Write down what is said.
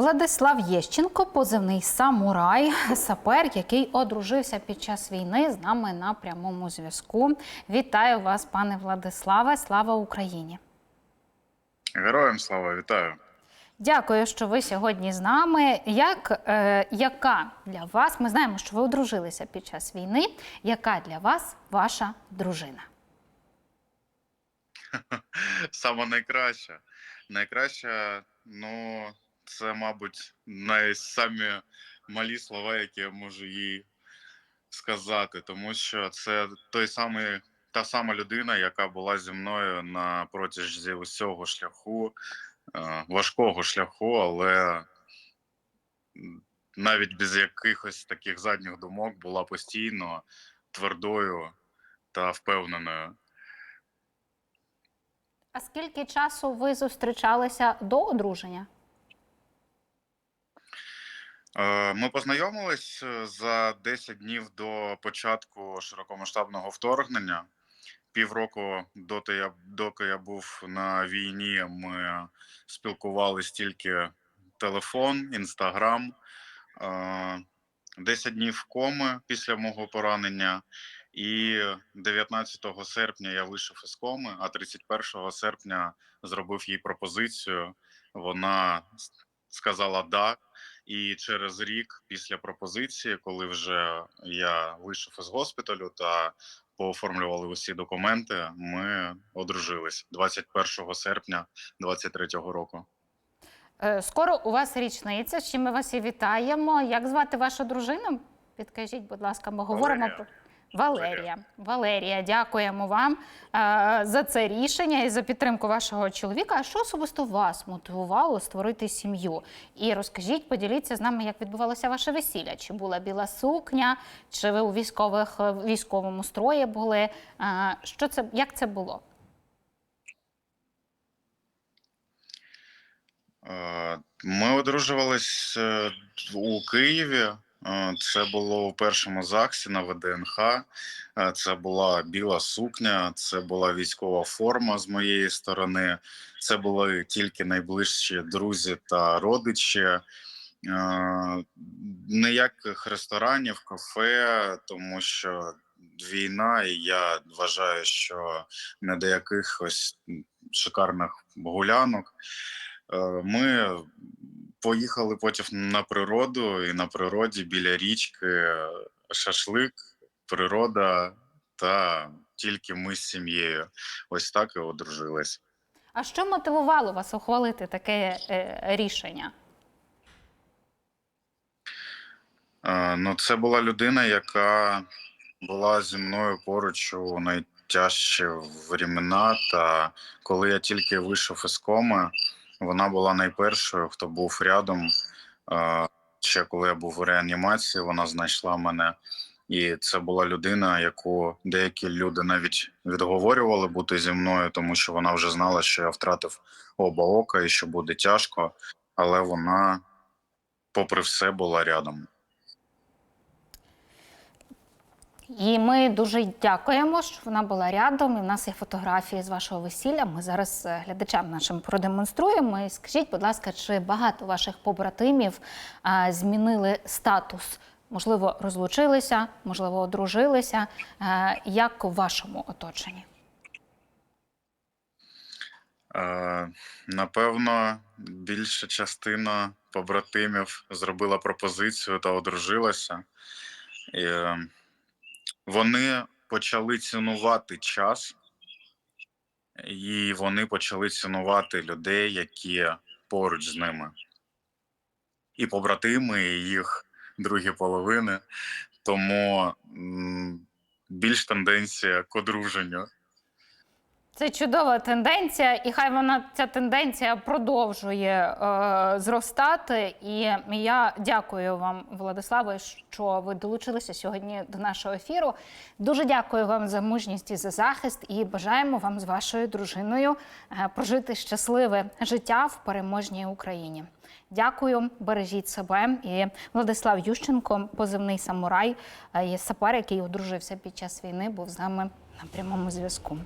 Владислав Єщенко, позивний самурай, сапер, який одружився під час війни з нами на прямому зв'язку. Вітаю вас, пане Владиславе. Слава Україні! Героям слава вітаю. Дякую, що ви сьогодні з нами. Як, е, яка для вас? Ми знаємо, що ви одружилися під час війни. Яка для вас ваша дружина? Саме найкраща. Найкраща, ну, це, мабуть, найсамі малі слова, які я можу їй сказати, тому що це той самий, та сама людина, яка була зі мною на протязі усього шляху, е, важкого шляху, але навіть без якихось таких задніх думок була постійно твердою та впевненою. А скільки часу ви зустрічалися до одруження? Е, Ми познайомились е, за 10 днів до початку широкомасштабного вторгнення. Півроку доти я, доки я був на війні, ми спілкувалися тільки телефон, інстаграм. Е, 10 днів коми після мого поранення. І 19 серпня я вийшов із коми, а 31 серпня зробив їй пропозицію. Вона сказала да. І через рік після пропозиції, коли вже я вийшов із госпіталю та пооформлювали усі документи, ми одружились 21 серпня 23-го року. Е, Скоро у вас річниця, з чим ми вас і вітаємо. Як звати вашу дружину? Підкажіть, будь ласка, ми говоримо Валерія. про Валерія. Валерія, дякуємо вам е, за це рішення і за підтримку вашого чоловіка. А що особисто вас мотивувало створити сім'ю? І розкажіть, поділіться з нами, як відбувалося ваше весілля? Чи була біла сукня, чи ви у військових е, військовому строї були? Е, Що це як це було? Ми одружувались у Києві. Е, Це було у першому ЗАГСі на ВДНХ. Е, Це була біла сукня, це була військова форма з моєї сторони. Це були тільки найближчі друзі та родичі. Е, Ніяких ресторанів, кафе, тому що війна, і я вважаю, що не до якихось шикарних гулянок. Ми поїхали потім на природу, і на природі біля річки е, шашлик, природа та тільки ми з сім'єю. Ось так і одружились. А що мотивувало вас ухвалити таке е, рішення? Е, Ну, це була людина, яка була зі мною поруч у найтяжчі времена. Та коли я тільки вийшов із коми, вона була найпершою, хто був рядом. Ще коли я був у реанімації, вона знайшла мене. І це була людина, яку деякі люди навіть відговорювали бути зі мною, тому що вона вже знала, що я втратив оба ока і що буде тяжко, але вона, попри все, була рядом. І ми дуже дякуємо, що вона була рядом. І в нас є фотографії з вашого весілля. Ми зараз е, глядачам нашим продемонструємо. І скажіть, будь ласка, чи багато ваших побратимів змінили статус? Можливо, розлучилися, можливо, одружилися. Е, Як у вашому оточенні? Е, Напевно, більша частина побратимів зробила пропозицію та одружилася. І, вони почали цінувати час, і вони почали цінувати людей, які поруч з ними. І побратими, і їх другі половини. Тому більш тенденція к одруженню. Це чудова тенденція, і хай вона ця тенденція продовжує е, зростати. І я дякую вам, Владиславе, що ви долучилися сьогодні до нашого ефіру. Дуже дякую вам за мужність і за захист. І бажаємо вам з вашою дружиною е, прожити щасливе життя в переможній Україні. Дякую, бережіть себе. І Владислав Ющенко, позивний самурай, е, є сапер, який одружився під час війни, був з нами на прямому зв'язку.